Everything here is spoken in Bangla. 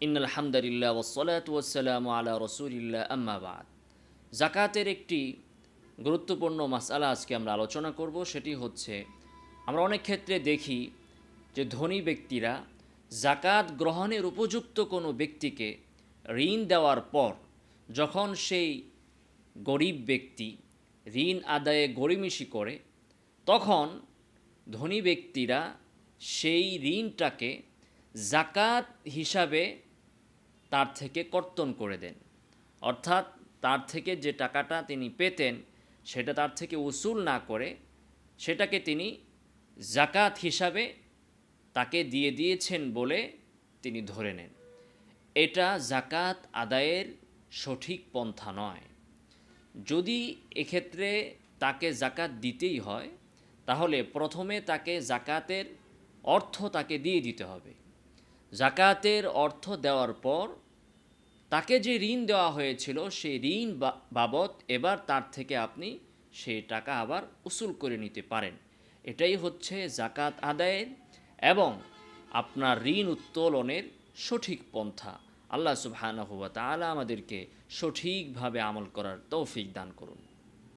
ইন্নাল জাকাতের একটি গুরুত্বপূর্ণ মাসালা আজকে আমরা আলোচনা করব, সেটি হচ্ছে, আমরা অনেক ক্ষেত্রে দেখি যে ধনী ব্যক্তিরা জাকাত গ্রহণের উপযুক্ত কোনো ব্যক্তিকে ঋণ দেওয়ার পর যখন সেই গরিব ব্যক্তি ঋণ আদায়ে গড়িমিশি করে, তখন ধনী ব্যক্তিরা সেই ঋণটাকে জাকাত হিসাবে তার থেকে কর্তন করে দেন। অর্থাৎ তার থেকে যে টাকাটা তিনি পেতেন, সেটা তার থেকে উসুল না করে সেটাকে তিনি জাকাত হিসাবে তাকে দিয়ে দিয়েছেন বলে তিনি ধরে নেন। এটা জাকাত আদায়ের সঠিক পন্থা নয়। যদি এক্ষেত্রে তাকে জাকাত দিতেই হয়, তাহলে প্রথমে তাকে জাকাতের অর্থ তাকে দিয়ে দিতে হবে। জাকাতের অর্থ দেওয়ার পর তাকে যে ঋণ দেওয়া হয়েছিল, সেই ঋণ বাবদ এবার তার থেকে আপনি সেই টাকা আবার উসুল করে নিতে পারেন। এটাই হচ্ছে জাকাত আদায়ের এবং আপনার ঋণ উত্তোলনের সঠিক পন্থা। আল্লাহ সুবহানাহু ওয়া তাআলা আমাদেরকে সঠিকভাবে আমল করার তৌফিক দান করুন।